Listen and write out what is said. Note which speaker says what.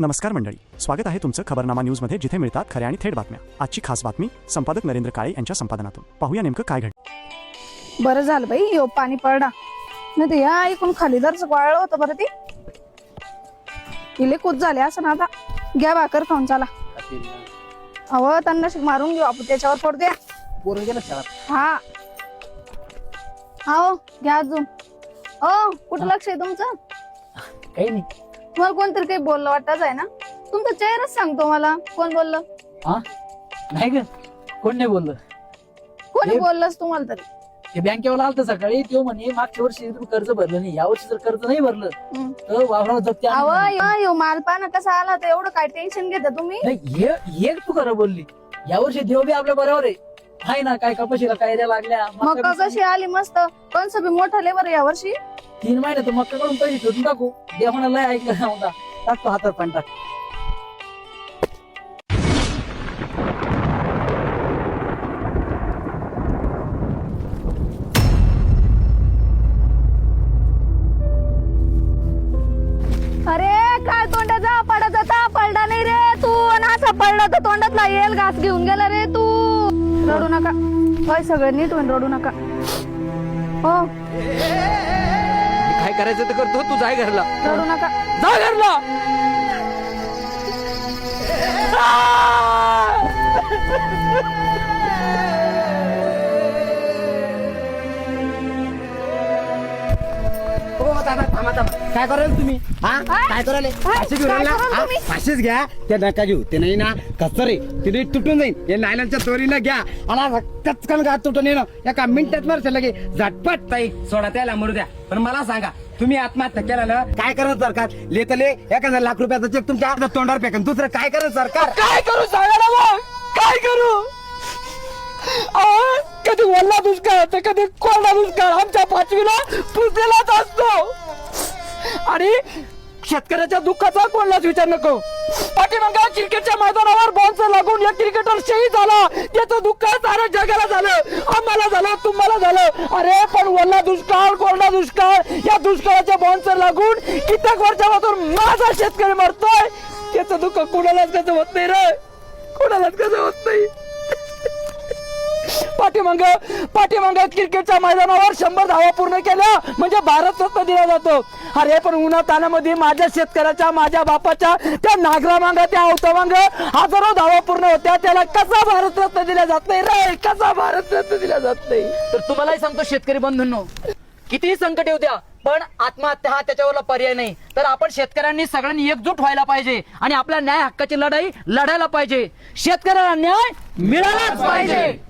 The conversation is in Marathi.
Speaker 1: नमस्कार मंडळी. स्वागत आहे तुमचं खबरनामा न्यूजमध्ये जिथे मिळतात खऱ्या आणि थेट बातम्या. आजची खास बातमी संपादक नरेंद्र काळे यांच्या संपादनातून. पाहूया नेमकं काय घडलं.
Speaker 2: बरं झालं बाई यो पाणी पडला नाही ते या ऐकून खाली जरच वाळलं होतं बरं ती. इले कूद झाले असं ना आता. घ्या भाकर खाऊन चला. अव त्यांना मारून घेऊ आपण त्याच्यावर पडू द्या.
Speaker 3: गेलं
Speaker 2: हा. हो घ्या अजून. हो कुठं लक्ष आहे तुमचं?
Speaker 3: काही नाही.
Speaker 2: तुम्हाला कोणतरी काही बोललं वाटतच आहे ना? तुमचा चेहराच सांगतो मला. कोण बोललं?
Speaker 3: हा? नाही ग. कोण नाही बोललं?
Speaker 2: कोणी
Speaker 3: हे-
Speaker 2: बोललंच तुम्हाला तरी?
Speaker 3: ते बँकेवाला आलत सकाळी. तो म्हणे मागच्या वर्षी तुम्ही कर्ज भरलं नाही. या वर्षी जर कर्ज नाही भरलं
Speaker 2: हम्म.
Speaker 3: तर वावरावर जप्ती आणली
Speaker 2: अव
Speaker 3: म्हणे.
Speaker 2: यो यो मालपाना कसा आला तर एवढं काय टेन्शन घेता तुम्ही?
Speaker 3: नाही हे हे तू खरं बोलली. या वर्षी देव बी आपल्या बरोबर आहे. हाय ना काय कपाशीला कायद्या लागल्या?
Speaker 2: मका
Speaker 3: मका
Speaker 2: कशी आली मस्त? कंस बी मोठा लेबर या वर्षी.
Speaker 3: तीन महिने तर मक्का कडून पैसे ठेवून टाकू. देवाना लय ऐकलं नव्हता टाकतो हातात पण टाक
Speaker 2: अरे काय तोंडाचा पडा जाता पडला नाही रे तू. आणि असा पडला तर तोंडातला येल घास घेऊन गेला रे तू. रडू नका. होय सगळं नीट होईन रडू नका. हो.
Speaker 3: काय करायचं तर करतो तू जाय घरला.
Speaker 2: रडू नका.
Speaker 3: जा घरला.
Speaker 4: दादा थांबा थांबा. काय कराल तुम्ही? हा? काय? कराल? फाशी घेऊन राहिला? हा? फाशीच घ्या. ते नका घेऊ. ते नाही ना. कसं रे? तिथे तुटून जाईल हे नायलांच्या चोरीनं घ्या. आणि कचकन घात तुटून येणं. एका मिनिटात मारशा लगे. झटपट ताई. सोडा त्याला मरू द्या. पण मला सांगा तुम्ही आत्महत्या केला ना काय करत सरकार? लेतले एखादा लाख रुपयाचा चेक तुमच्या हातात तोंडावर फेकन. दुसरं काय करत सरकार?
Speaker 3: काय करू सांगा ना मग? काय करू? अहो, कधी ओला दुष्काळ तर कधी कोरडा दुष्काळ. आमच्या पाचवीला पुजलेलाच असतो. आणि शेतकऱ्याच्या दुःखाचा कोणालाच विचार नको. पाठीमागा क्रिकेटच्या मैदानावर बॉन्स लागून या क्रिकेटर शहीद झाला. त्याचं दुःख साऱ्या जगाला झालं. आम्हाला झालं तुम्हाला झालं. अरे पण वल्ला दुष्काळ कोरडा दुष्काळ या दुष्काळाच्या बॉन्स लागून कित्येक वर्षापासून माझा शेतकरी मरतोय. त्याचं दुःख कुणालाच कसं होत नाही रे. कुणालाच कसं होत नाही. पाठीमाग पाठीमाग क्रिकेटच्या मैदानावर शंभर धावा पूर्ण केल्या. म्हणजे भारत रत्न दिला जातो. अरे पण उन्हा तानामध्ये माझ्या शेतकऱ्याच्या माझ्या बापाच्या त्या नागरा मांग त्या अवतामांग हजारो धावा पूर्ण होत्या. त्याला कसा भारत रत्न दिला जात नाही? रे कसा भारत रत्न दिला जात नाही? तर तुम्हालाही सांगतो शेतकरी बंधूंनो कितीही संकट येऊ द्या पण आत्महत्या हा त्याच्यावरला पर्याय नाही. तर आपण शेतकऱ्यांनी सगळ्यांनी एकजूट व्हायला पाहिजे आणि आपल्या न्याय हक्काची लढाई लढायला पाहिजे. शेतकऱ्याला न्याय मिळालाच पाहिजे.